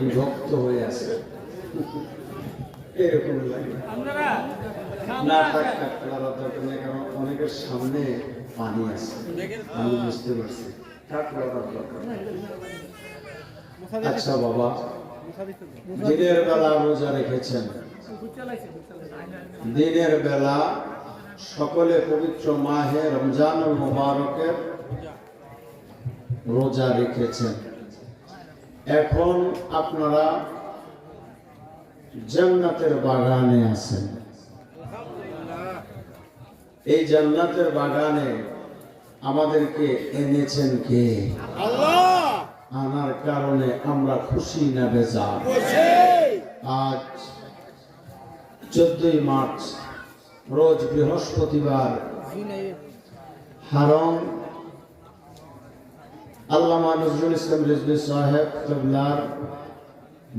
বিভক্ত হয়ে আছে। অনেকের সামনে পানি আছে। আমি বুঝতে পারছি। আচ্ছা বাবা। দিনের বেলা রোজা রেখেছেন। দিনের বেলা সকলে পবিত্র মাহে রমজান মোবারকের রোজা রেখেছেন। এখন আপনারা জান্নাতের বাগানে আছেন। এই জান্নাতের বাগানে আমাদেরকে এনেছেন কে? আনার কারণে আমরা খুশি না বেজার? আজ চোদ্দই মার্চ রোজ বৃহস্পতিবার হারম আল্লামা নজরুল ইসলাম রিজভি সাহেব কেবলার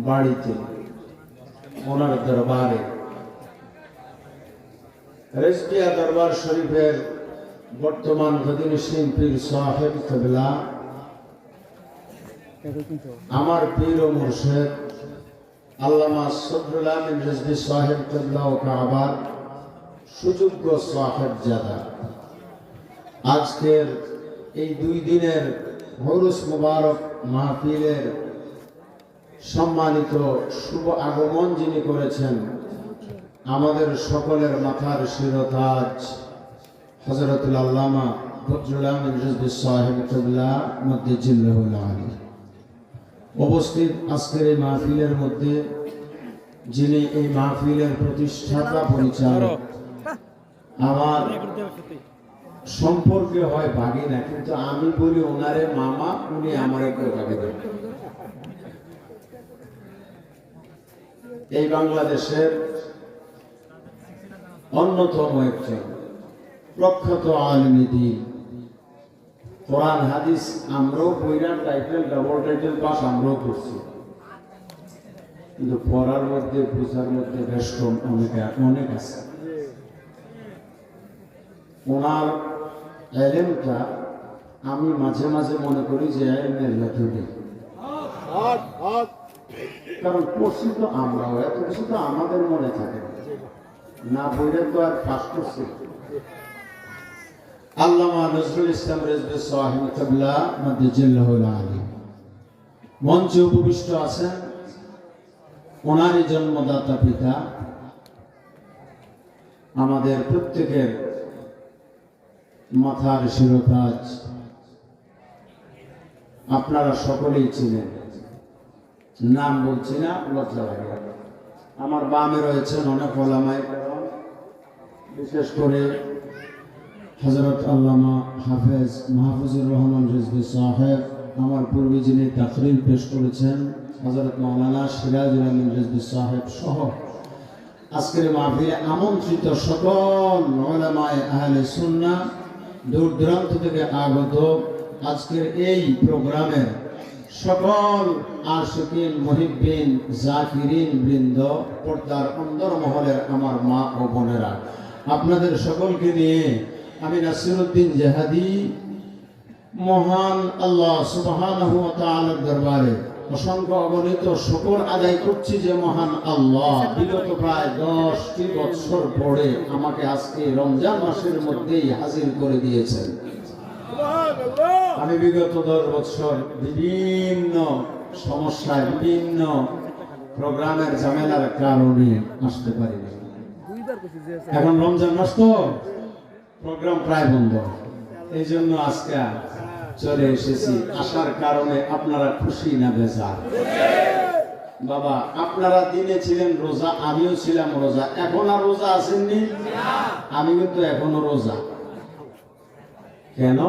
বাড়িতে, ওনার দরবারে। রেজকিয়া দরবার শরীফের বর্তমান গদিনসীন পীর সাহেব কেবলা আমার পীর ও মুর্শেদ, আল্লামা সদরুল আমিন রেজভি সাহেব কেবলা ও কাবার সুযোগ্য সাহেব জাদা আজকের এই দুই দিনের হরুস মুবারক মাহফিলের সম্মানিত শুভ আগমন যিনি করেছেন, আমাদের সকলের মাথার শিরতাজ হজরতুল আল্লামা উপস্থিত আজকের এই মাহফিলের মধ্যে যিনি এই মাহফিলের প্রতিষ্ঠাতা, পরিচালক, আমার সম্পর্কে হয় ভাগিনা কিন্তু আমি বলি ওনারে মামা, উনি আমার এই বাংলাদেশের অন্যতম একজন প্রখ্যাত আলমী দিন। কোরআন, হাদিস, আমরাও বইরার টাইটেল ডাবল টাইটেল পাস, আমরাও করছি কিন্তু পড়ার মধ্যে, বুঝার মধ্যে বেশ কম অনেক অনেক আছে। ওনার এলেমটা আমি মাঝে মাঝে মনে করি যে এলেমের লেখকে কারণ পড়ছি তো আমরাও, এত কিছু তো আমাদের মনে থাকে না। বইলে তো আর পাস করছি। আল্লামা নজরুল ইসলাম রেজবে সাহিব কাবলা মধ্যজিল্লাহুল আলী মঞ্চে উপবিষ্ট আছেন ওনারই জন্মদাতা পিতা। আমাদের প্রত্যেকের মাথার শিরতাজ আপনারা সকলেই চিনেন নাম বলছি না, লজ্জা লাগে আমার বামে রয়েছেন অনেক ওলামাই বিশেষ করে হজরত আল্লামা হাফেজ মাহফুজুর রহমান রিজভি সাহেব, আমার পূর্বে যিনি তাকরির পেশ করেছেন হজরত মৌলানা সিরাজুল আমিন রিজভি সাহেব সহ। আজকের মাহফিলে আমন্ত্রিত সকল ওলামায়ে আহলে সুন্নাহ দূর দূরান্ত থেকে আগত আজকের এই প্রোগ্রামে সকল আশিকিন মহিবিন জাকিরিন বৃন্দ পর্দার অন্দর মহলের আমার মা ও বোনেরা, আপনাদের সকলকে নিয়ে আমি নাসিরুদ্দিন জাহাদি, মহান আল্লাহ তাআলার দরবারে অসংখ্য অগণিত শুকর আদায় করছি যে মহান আল্লাহ। বিগত প্রায় দশটি বছর পরে আমাকে আজকে রমজান মাসের মধ্যেই হাজির করে দিয়েছেন। আমি বিগত দশ বছর বিভিন্ন সমস্যায়, বিভিন্ন প্রোগ্রামের ঝামেলার কারণে আসতে পারি এখন রমজান মাস তো, প্রোগ্রাম প্রায় বন্ধ। এই জন্য আজকে চলে এসেছি। আসার কারণে আপনারা খুশি না বেজার? বাবা, আপনারা দিনে ছিলেন রোজা, আমিও ছিলাম রোজা। এখন আর রোজা আসেননি? আমি কিন্তু এখনও রোজা। কেন?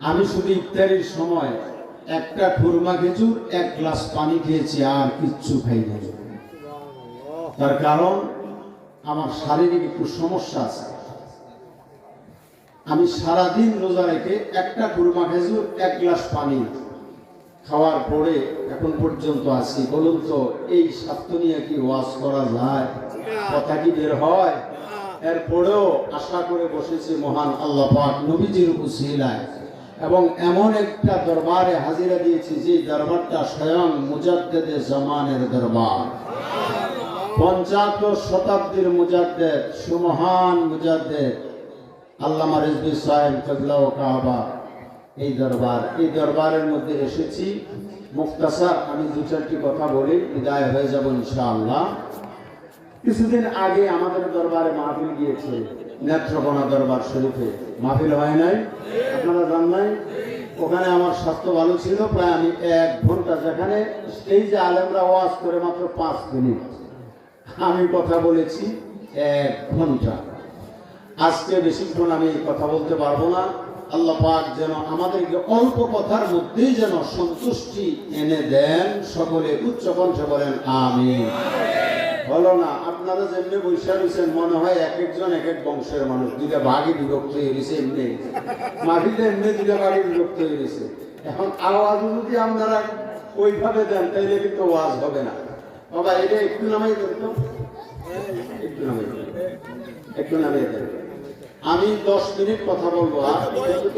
আমি শুধু ইফতারির সময় একটা খুরমা খেজুর, এক গ্লাস পানি খেয়েছি, আর কিচ্ছু খাই নাই। তার কারণ, আমার শারীরিক একটু সমস্যা আছে। আমি সারাদিন রোজা রেখে একটা খুরমা খেজুর এক গ্লাস পানি। খাওয়ার পরে এখন পর্যন্ত আছি। বলুন তো, এই স্বাস্থ্য নিয়ে কি ওয়াজ করা যায়? কথা কি বের হয়? এরপরেও আশা করে বসেছি মহান আল্লাহ পাক নবীজির উসিলায়। এবং এমন একটা দরবারে হাজিরা দিয়েছি যে দরবারটা স্বয়ং মুজাদ্দেদে জামানের দরবার। পঞ্চাত্তর শতাব্দীর মুজাদ্দেদ, সুমহান মুজাদ্দেদ। আল্লামা রিজবি সাহেব কবলা ও কাবা, এই দরবার। এই দরবারের মধ্যে এসেছি। মুক্তাসার আমি দু চারটি কথা বলি, বিদায় হয়ে যাব ইনশাআল্লাহ। কিছুদিন আগে আমাদের দরবারে মাহফিল গিয়েছে, নেত্রকোনা দরবার শরীফে। মাহফিল হয় নাই? আপনারা জান নাই? ওখানে আমার স্বাস্থ্য ভালো ছিল, প্রায় আমি এক ঘণ্টা যেখানে স্টেজে আলেমরা ওয়াজ করে মাত্র পাঁচ মিনিট। আমি কথা বলেছি, এক ঘণ্টা। আজকে বেশিক্ষণ আমি কথা বলতে পারব না। আল্লাহ পাক যেন আমাদেরকে অল্প কথার মধ্যেই যেন সন্তুষ্টি এনে দেন। সকলে উচ্চ কণ্ঠে বলেন আমি হলো না, আপনারা যেমনি বৈশা রয়েছেন, মনে হয় এক একজন এক এক বংশের মানুষ। দুইটা ভাগে বিভক্ত হয়ে গেছে এমনি। মাটিতে এমনি দুইটা ভাগে বিভক্ত হয়ে গেছে। এখন আওয়াজ যদি আপনারা ওইভাবে দেন, তাইলে কিন্তু ওয়াজ হবে না। বাবা, এটা একটু নামাই দেন একটু নামাই দেন। একটু নামিয়ে দেন। আমি দশ মিনিট কথা বলব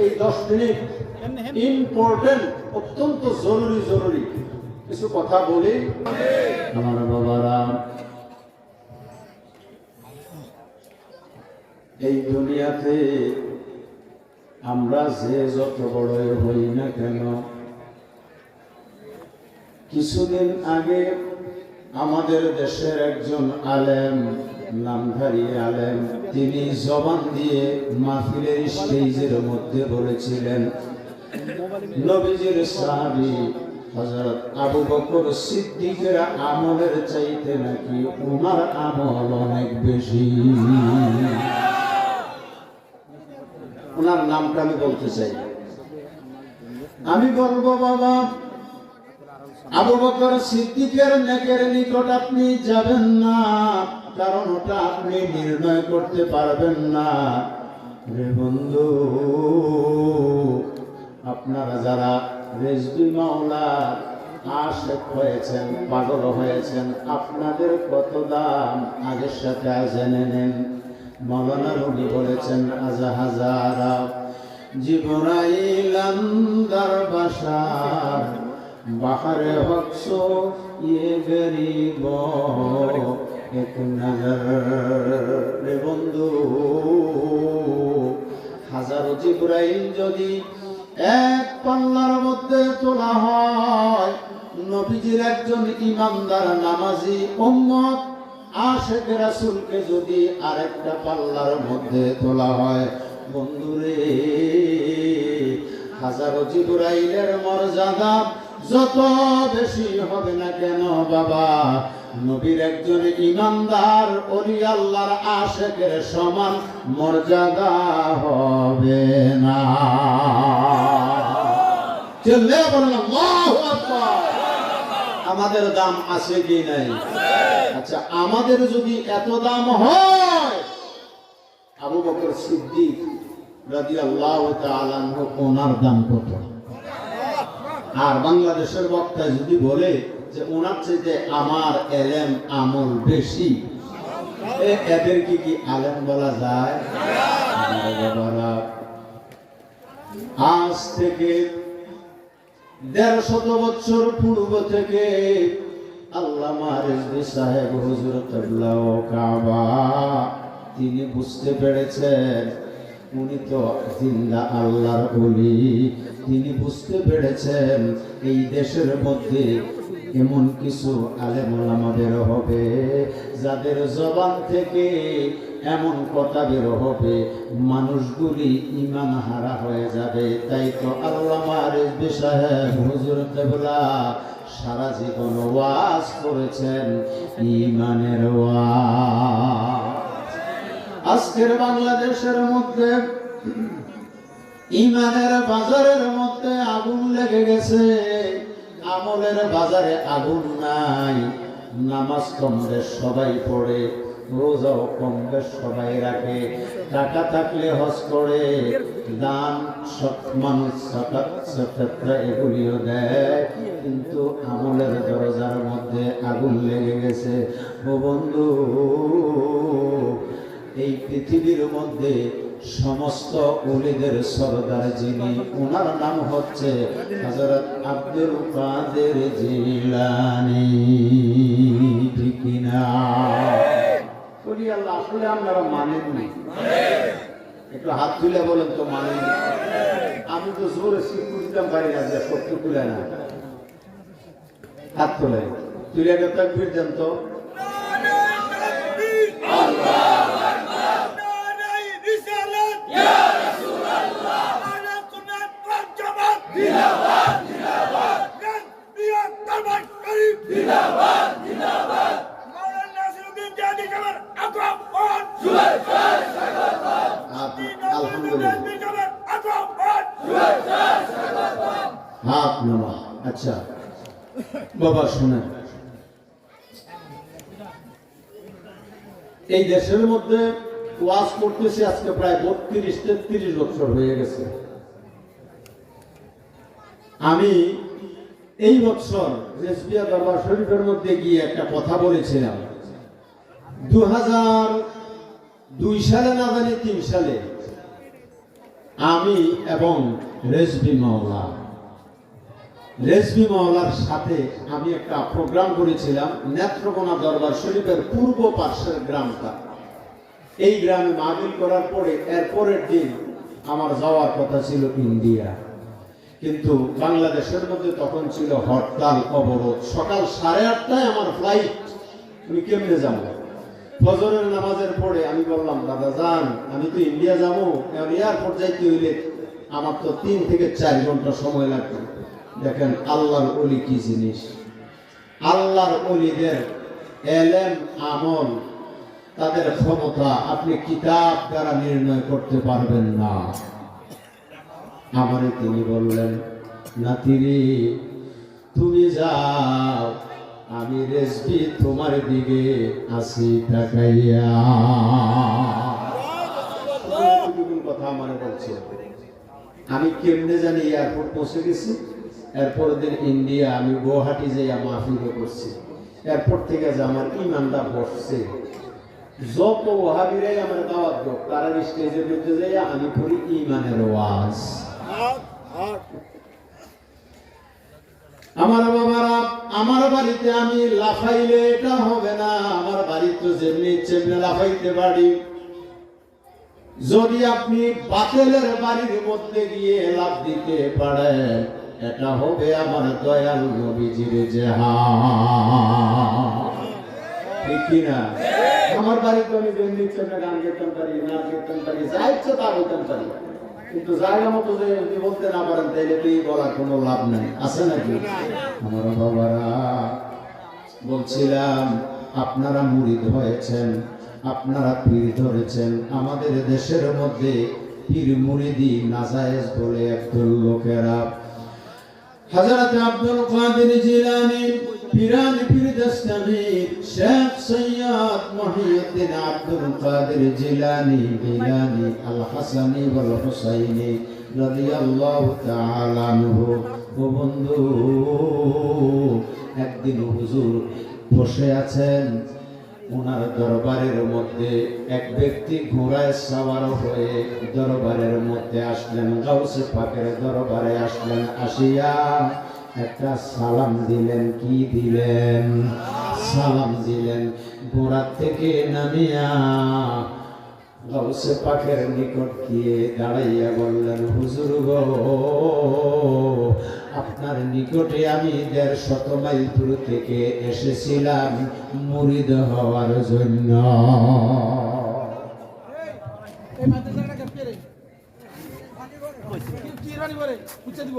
এই দশ মিনিট ইম্পর্টেন্ট অত্যন্ত জরুরি জরুরি। কিছু কথা বলি? আমার বাবারা, এই দুনিয়াতে আমরা যে যত বড় হই না কেন, কিছুদিন আগে আমাদের দেশের একজন আলেম নামধারী আলেম তিনি জবান দিয়ে মাহফিলের স্টেজের মধ্যে বলেছিলেন, নবীজির সাহাবি হযরত আবু বকর সিদ্দিকের আমলের চাইতে নাকি উনার আমল অনেক বেশি। ওনার নামটা আমি বলতে চাই। আমি বলব, বাবা আবু বকর সিদ্দিকের নেকের নিকট আপনি যাবেন না কারণ ওটা আপনি নির্ণয় করতে পারবেন না। রে বন্ধু, আপনারা যারা রেজবি মাওলার আশেক হয়েছেন, পাগল হয়েছেন, আপনাদের কত দাম? আগের সাথে জেনে নেন। মৌলানা রবি বলেছেন, আজা হাজারা জিবরাইলাম দরবাসার বাহারে হকস ইয়ে গরিব, এক নজর বন্ধু। হাজারো জিব্রাইল যদি এক পাল্লার মধ্যে তোলা হয়, নবীজির একজন ইমানদার নামাজি উম্মত, আশেখ রাসূলকে যদি আরেকটা পাল্লার মধ্যে তোলা হয়, বন্ধুরে, হাজারো জিবরাইলের মর্যাদা যত বেশি হবে না কেন বাবা? নবীর একজন ইমানদার অলি আল্লাহর আশেকের সমান মর্যাদা হবে না। আমাদের দাম আছে কি নাই? আচ্ছা আমাদের যদি এত দাম হয়, আবু বকর সিদ্দিক তাআলা আনহু ওনার দাম কত? আর বাংলাদেশের বক্তা যদি বলে যে ওনার চাইতে আমার এলেম আমল বেশি, এ এদের কি আলেম বলা যায়? আজ থেকে দেড় শত বছর পূর্ব থেকে কাবা, তিনি বুঝতে পেরেছেন উনি তো জিন্দা আল্লাহর বলি তিনি বুঝতে পেরেছেন এই দেশের মধ্যে এমন কিছু আলেম ওলামা বের হবে, যাদের জবান থেকে এমন কথা বের হবে, মানুষগুলি ইমান হারা হয়ে যাবে। তাই তো সাহেব হুজুর কেবলা সারা জীবন ওয়াজ করেছেন ইমানের ওয়াজ। আজকের বাংলাদেশের মধ্যে, ইমানের বাজারের মধ্যে আগুন লেগে গেছে। আমলের বাজারে আগুন নাই। নামাজ কম বেশ সবাই পড়ে, রোজাও কমবে সবাই রাখে। টাকা থাকলে হজ করে, দান সব মানুষ সকাত এগুলিও দেয়। কিন্তু আমলের দরজার মধ্যে আগুন লেগে গেছে। ও বন্ধু এই পৃথিবীর মধ্যে সমস্ত উলিদের সরদার যিনি ওনার নাম হচ্ছে হযরত আব্দুল কাদের জিলানী। ঠিক না আল্লাহ, আসলে আপনারা মানেন নাই একটু হাত তুলে বলেন তো, মানেন আমি তো জোরে শিক্ষু দিতাম পারি না সত্য তুলে না। হাত তোলে। তুলে একটা তাকবীর তো। আচ্ছা বাবা, শোনেন। এই দেশের মধ্যে ওয়াজ করতেছি আজকে প্রায় বত্রিশ তেত্রিশ বছর হয়ে গেছে। আমি এই বছর রেসবিয়া দরবার শরীফের মধ্যে গিয়ে একটা কথা বলেছিলাম। দু হাজার দুই সালে না জানি তিন সালে আমি এবং রেসবি মাওলা। রেসবি মাওলার সাথে আমি একটা প্রোগ্রাম করেছিলাম, নেত্রকোনা দরবার শরীফের পূর্ব পার্শ্বের গ্রামটা। এই গ্রামে মাহবিল করার পরে এরপরের দিন আমার যাওয়ার কথা ছিল ইন্ডিয়া। কিন্তু বাংলাদেশের মধ্যে তখন ছিল হরতাল, অবরোধ। সকাল সাড়ে আটটায় আমার ফ্লাইট আমি কেমনে যাব? ফজরের নামাজের পরে আমি বললাম, দাদা যান, আমি তো ইন্ডিয়া যাব। এয়ারপোর্ট যাইতে হইলে আমার তো তিন থেকে চার ঘণ্টা সময় লাগবে। দেখেন, আল্লাহর অলি কি জিনিস? আল্লাহর অলিদের এলেম, আমল, তাদের ক্ষমতা আপনি কিতাব দ্বারা নির্ণয় করতে পারবেন না। আমারে তিনি বললেন, নাতিরে, তুমি যাও, আমি রেসবি তোমার দিকে আসি কথা আমার বলছে। আমি কেমনে জানি এয়ারপোর্ট পৌঁছে গেছি। এরপর দিন ইন্ডিয়া, আমি গুয়াহাটি যাইয়া মাহফিল করছি। এয়ারপোর্ট থেকে যে আমার ইমানটা বসছে। যত ওহাবিরাই আমার দাওয়াত তারা স্টেজের মধ্যে যাইয়া আমি করি ইমানের ওয়াজ। আমার বাবারা আমার বাড়িতে আমি লাফাইলে এটা হবে না। আমার বাড়িতে যেমনি ইচ্ছে এমনি লাফাইতে পারি। যদি আপনি বাতেলের বাড়ির মধ্যে গিয়ে লাভ দিতে পারেন এটা হবে আমার দয়াল নবীজির জেহাদ। ঠিক কিনা আমার বাড়িতে আমি যেমনি ইচ্ছে এমনি গান কীর্তন পারি নাচ কীর্তন পারি যা ইচ্ছে তা বলতেন পারি কিন্তু জায়গা মতো যে যদি বলতে না পারেন, তাইলে তো এই বলার কোনো লাভ নাই। আছে নাকি? আমার বাবারা বলছিলাম, আপনারা মুড়িদ হয়েছেন, আপনারা পীর ধরেছেন। আমাদের দেশের মধ্যে পীর মুড়িদি নাজায়েজ বলে একদল লোকেরা। হযরত আব্দুল কাদের জিলানী পিরানি পীর Sheikh Syed Mohiuddin Abdul Qadir Jilani Jilani আল হাসানি ওয়াল হুসাইনি রাদিয়াল্লাহু তাআলা আনহু। ও বন্ধু, একদিন হুজুর বসে আছেন। ওনার দরবারের মধ্যে এক ব্যক্তি ঘোড়ায় সাওয়ার হয়ে দরবারের মধ্যে আসলেন, গাউসে পাকের দরবারে আসলেন, আসিয়া একটা সালাম দিলেন, কি দিলেন? সালাম দিলেন ঘোড়া থেকে নামিয়া গাউসে পাকের নিকট গিয়ে দাঁড়াইয়া বললেন, হুজুর গো, আপনার নিকটে আমি দেড় শত মাইল দূর থেকে এসেছিলাম মুরিদ হওয়ার জন্য। কি রানি দিব।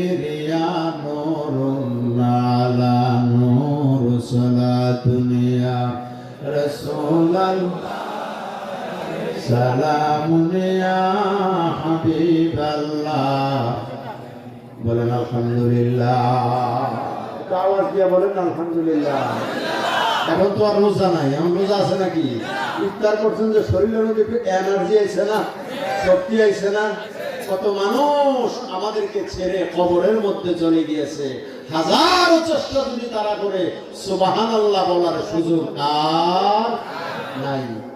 সালামুনিয়া হাবিবাল্লাহ। বলেন আলহামদুলিল্লাহ। আওয়াজ দিয়ে বলেন আলহামদুলিল্লাহ। এখন তো আর রোজা নাই এখন রোজা আছে নাকি? ইফতার করছেন যে শরীরের মধ্যে একটু এনার্জি আইছে না? শক্তি আইছে না? কত মানুষ আমাদেরকে ছেড়ে কবরের মধ্যে চলে গিয়েছে। হাজারো চেষ্টা যদি তারা করে সুবাহান আল্লাহ বলার সুযোগ আর নাই।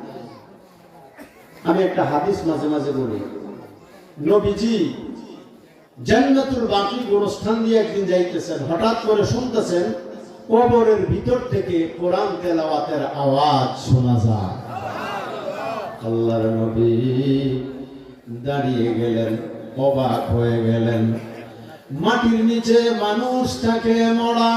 আমি একটা হাদিস মাঝে মাঝে বলি। নবীজি জান্নাতুল বাকি গোরস্থান দিয়ে একদিন যাইতেছেন, হঠাৎ করে শুনতেছেন কবরের ভিতর থেকে কোরআন তেলাওয়াতের আওয়াজ শোনা যায়। আল্লাহর নবী দাঁড়িয়ে গেলেন, অবাক হয়ে গেলেন। মাটির নিচে মানুষ থাকে মরা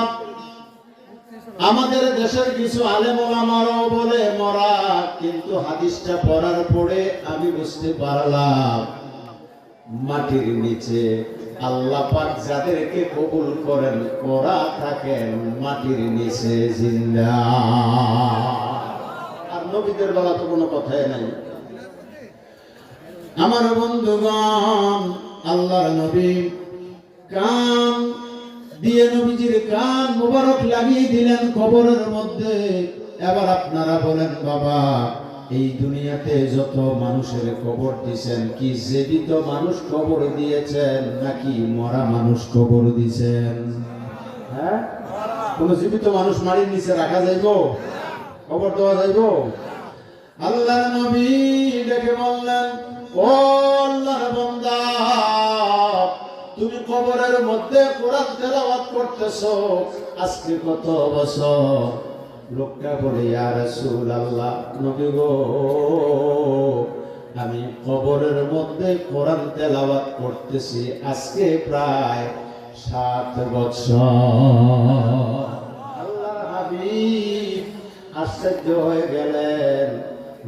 আমাদের দেশের কিছু আলেমারও বলে, মরা, কিন্তু হাদিসটা পড়ার পরে আমি বুঝতে পারলাম। মাটির নিচে আল্লাহ পাক যাদেরকে কবুল করেন, ওরা থাকেন মাটির নিচে জিন্দা। আর নবীদের বেলা তো কোনো কথাই নাই। আমার বন্ধুগণ, আল্লাহর নবী কান দিয়ে নবীজির কান মুবারক লাগিয়ে দিলেন কবরের মধ্যে। এবার আপনারা বলেন, বাবা, এই দুনিয়াতে যত মানুষের কবর দিয়েছেন কি জীবিত মানুষ কবর দিয়েছেন নাকি মরা মানুষ কবর দিয়েছেন হ্যাঁ? কোন জীবিত মানুষ মারির নিচে রাখা যাইব? কবর দেওয়া যাইব? আল্লাহ নবী ডেকে বললেন, ও আল্লাহর বান্দা কবরের মধ্যে কোরআন তেলাওয়াত করতেছো, আজকে কত বছর? লোকটা বলে, ইয়া রাসূলুল্লাহ, নবী গো, আমি কবরের মধ্যে কোরআন তেলাওয়াত করতেছি, আজকে প্রায় সাত বছর। আল্লাহর হাবিব আশ্চর্য হয়ে গেলেন।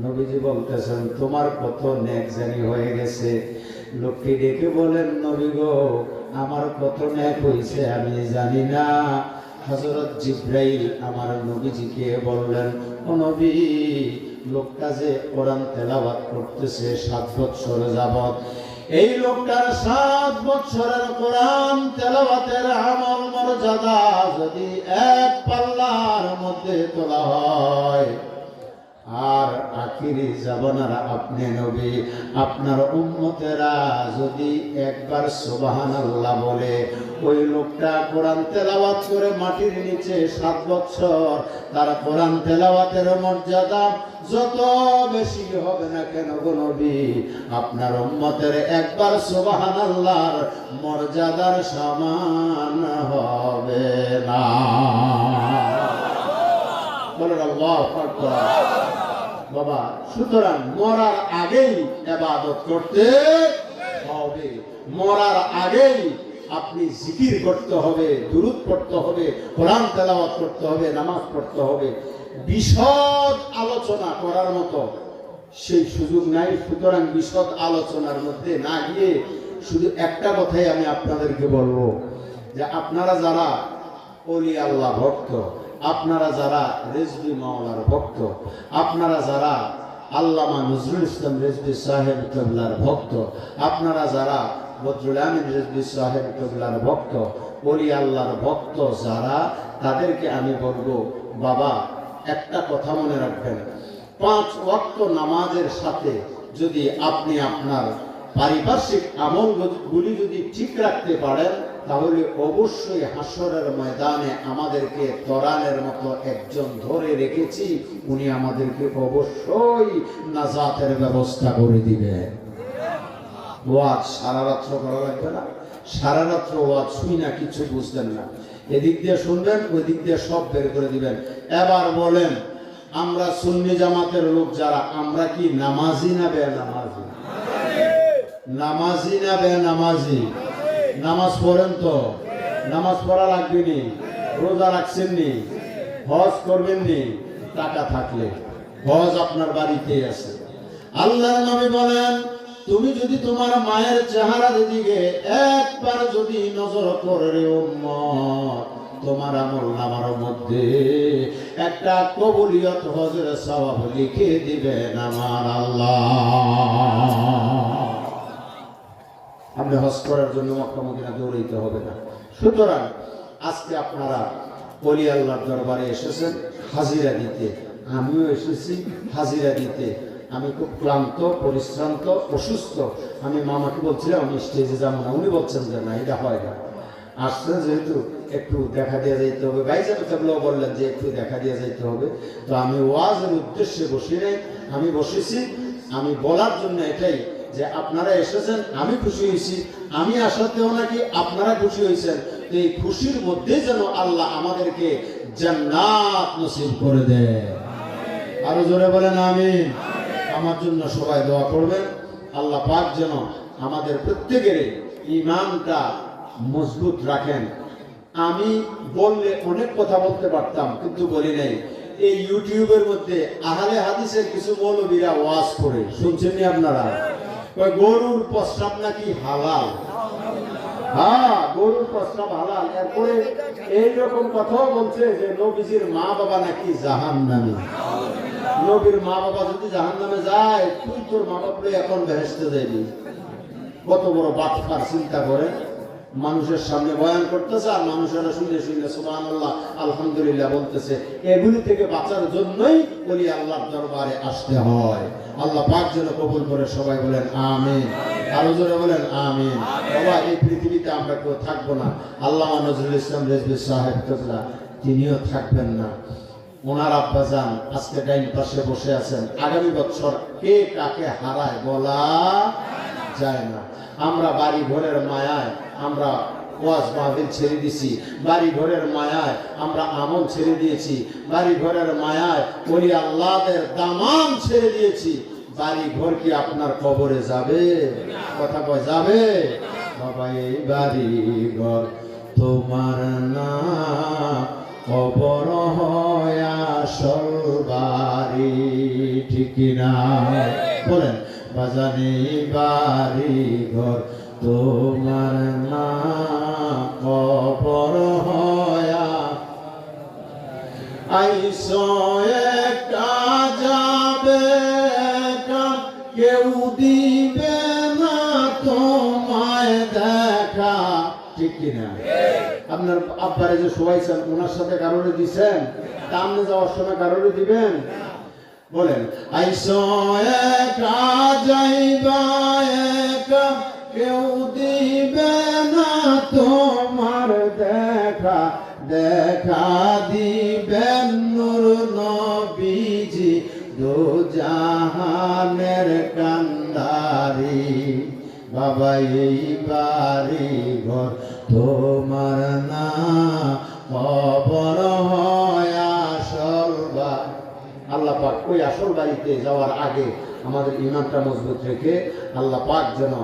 নবীজি বলতেছেন, তোমার কত নেক জানি হয়ে গেছে। লোককে ডেকে বলেন, নবী গো আমার কত নেক হয়েছে আমি জানি না। হজরত জিব্রাইল আমার নবীজিকে বললেন, ও নবী, লোকটা যে কোরআন তেলাওয়াত করতেছে সাত বছর যাবত এই লোকটার সাত বছরের কোরআন তেলাওয়াতের আমল মর্যাদা যদি এক পাল্লার মধ্যে তোলা হয় আর আখিরি জাবানারা আপনি নবী, আপনার উম্মতেরা যদি একবার সুবাহান আল্লাহ বলে, ওই লোকটা কোরআন তেলাওয়াত করে মাটির নিচে সাত বছর, তার কোরআন তেলাওয়াতের মর্যাদা যত বেশি হবে না কেন নবী? আপনার উম্মতের একবার সুবাহান আল্লাহর মর্যাদার সমান হবে না। বলেন আল্লাহ বাবা, সুতরাং মরার আগেই এবাদত করতে হবে। মরার আগেই আপনি জিকির করতে হবে, দুরুদ পড়তে হবে, কোরআন তেলাওয়াত করতে হবে, নামাজ পড়তে হবে। বিশদ আলোচনা করার মতো সেই সুযোগ নাই। সুতরাং বিশদ আলোচনার মধ্যে না গিয়ে শুধু একটা কথাই আমি আপনাদেরকে বলব, যে আপনারা যারা অলি আল্লাহ ভক্ত আপনারা যারা রেজবি মাওলার ভক্ত, আপনারা যারা আল্লামা নজরুল ইসলাম রেজবি সাহেব কেবলার ভক্ত, আপনারা যারা বদরুল আমিন রেজবি সাহেব কেবলার ভক্ত অলি আল্লাহর ভক্ত যারা, তাদেরকে আমি বলব, বাবা, একটা কথা মনে রাখবেন। পাঁচ ওয়াক্ত নামাজের সাথে যদি আপনি আপনার পারিপার্শ্বিক আমলগুলি যদি ঠিক রাখতে পারেন তাহলে অবশ্যই হাসরের ময়দানে আমাদেরকে তরানের মতো একজন ধরে রেখেছি, উনি আমাদেরকে অবশ্যই নাজাতের ব্যবস্থা করে দিবেন ওয়াজ সারা রাত্র করা লাগবে না? সারা রাত্র ওয়াজ শুই না, কিছু বুঝতেন না। এদিক দিয়ে শুনবেন ওই দিক দিয়ে সব বের করে দিবেন। এবার বলেন, আমরা সুন্নি জামাতের লোক যারা, আমরা কি নামাজি না বে নামাজি নামাজি না বে নামাজি নামাজ পড়েন তো? নামাজ পড়া লাগবে নি? রোজা রাখছেন নি? হজ করবেন নি? টাকা থাকলে। হজ আপনার বাড়িতে আছে। আল্লাহর নবী বলেন, তুমি যদি তোমার মায়ের চেহারার দিকে একবার যদি নজর করে তোমার আমল নামার মধ্যে একটা কবুলিয়ত হজের সবাব লিখে দিবেন আমার আল্লাহ। আপনি হজ করার জন্য মক্কা মদিনা দৌড়াইতে হবে না। সুতরাং আজকে আপনারা বলি আল্লাহর দরবারে এসেছেন, হাজিরা দিতে। আমিও এসেছি, হাজিরা দিতে। আমি খুব ক্লান্ত, পরিশ্রান্ত, অসুস্থ। আমি মামাকে বলছিলাম, আমি স্টেজে যাব না। উনি বলছেন যে, না, এটা হয় না। আসছে যেহেতু একটু দেখা দিয়ে যাইতে হবে। গাইজা থাকলেও বললেন যে, একটু দেখা দিয়ে যাইতে হবে। তো আমি ওয়াজের উদ্দেশ্যে বসি নাই। আমি বসেছি। আমি বলার জন্য এটাই যে আপনারা এসেছেন, আমি খুশি হয়েছি। আমি আসাতেও নাকি আপনারা খুশি হয়েছেন। এই খুশির মধ্যে যেন আল্লাহ আমাদেরকে জান্নাত নসিব করে দেয়। আরও জোরে বলেন আমি আমার জন্য সবাই দোয়া করবেন। আল্লাহ পাক যেন আমাদের প্রত্যেকের ইমানটা মজবুত রাখেন। আমি বললে অনেক কথা বলতে পারতাম, কিন্তু বলি নাই। এই ইউটিউবের মধ্যে আহলে হাদিসের কিছু মৌলবীরা ওয়াজ করে শুনছেন আপনারা? গরুর প্রস্রাব নাকি হালাল? হ্যাঁ গরুর বলছে যে নবীজির মা বাবা নাকি মা বাবা যদি যায়, তুই তোর মা বাবা এখন কত বড় বাতফার চিন্তা করে। মানুষের সামনে বয়ান করতেছে আর মানুষেরা শুনে শুনে সুবাহ আল্লাহ আলহামদুলিল্লাহ বলতেছে। এগুলি থেকে বাঁচার জন্যই বলি আল্লাহর দরবারে আসতে হয়। আল্লাহ পাক যেন কবুল করে সবাই বলেন আমিন। আরও জোরে বলেন আমিন। বাবা, এই পৃথিবীতে আমরা কেউ থাকব না। আল্লাহ নজরুল ইসলাম রেজবি সাহেব তোবলা তিনিও থাকবেন না। ওনার আব্বা যান আজকে ডাইন পাশে বসে আছেন। আগামী বছর কে কাকে হারায় বলা যায় না। আমরা বাড়ি ঘরের মায়ায় আমরা ওয়াজ মাহফিল ছেড়ে দিছি। বাড়ি ঘরের মায়ায় আমরা আমল ছেড়ে দিয়েছি। বাড়ি ঘরের মায়ায় ওলি আল্লাহদের দামান ছেড়ে দিয়েছি। বাড়ি ঘর কি আপনার কবরে যাবে? কথা কয় যাবে? বাবা এই বাড়ি ঘর তোমার না। কবর হয় বাড়ি, ঠিক না বলেন, বাজানি বাড়ি ঘর তোমার না কবর হয়। আইসো একা যাবে কেউ দিবে না তোমায় দেখা। ঠিক কিনা? আপনার আব্বারে যে শোয়াইছেন, ওনার সাথে কারোরে দিছেন? তা আপনি যাওয়ার সময় কারোরে দিবেন? বলেন, আইসো একা, যাইবা একা কেউ দিবে না তোমার দেখা দেখা দিবেন নূর নবীজি দো জাহানের কান্দারি। বাবা, এই বাড়ি ঘর তোমার না, খবর হয় আসল বা আল্লাহ পাক ওই আসল বাড়িতে যাওয়ার আগে আমাদের ইমানটা মজবুত রেখে আল্লাহ পাক যেন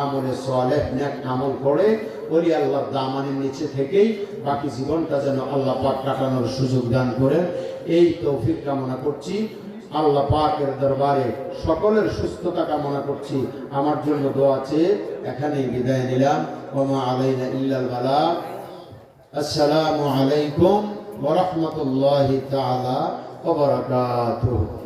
আমলে সোয়ালেহ ন্যাক আমল করে, ওলি আল্লাহর দামানের নিচে থেকেই বাকি জীবনটা যেন আল্লাহ পাক কাটানোর সুযোগ দান করেন। এই তৌফিক কামনা করছি। আল্লাহ পাকের দরবারে সকলের সুস্থতা কামনা করছি। আমার জন্য দোয়া চেয়ে এখানেই বিদায় নিলাম। ওমা আলাইনা ইল্লাল বালা। আসসালামু আলাইকুম ওয়া রাহমাতুল্লাহি তাআলা ওয়া বারাকাতুহু।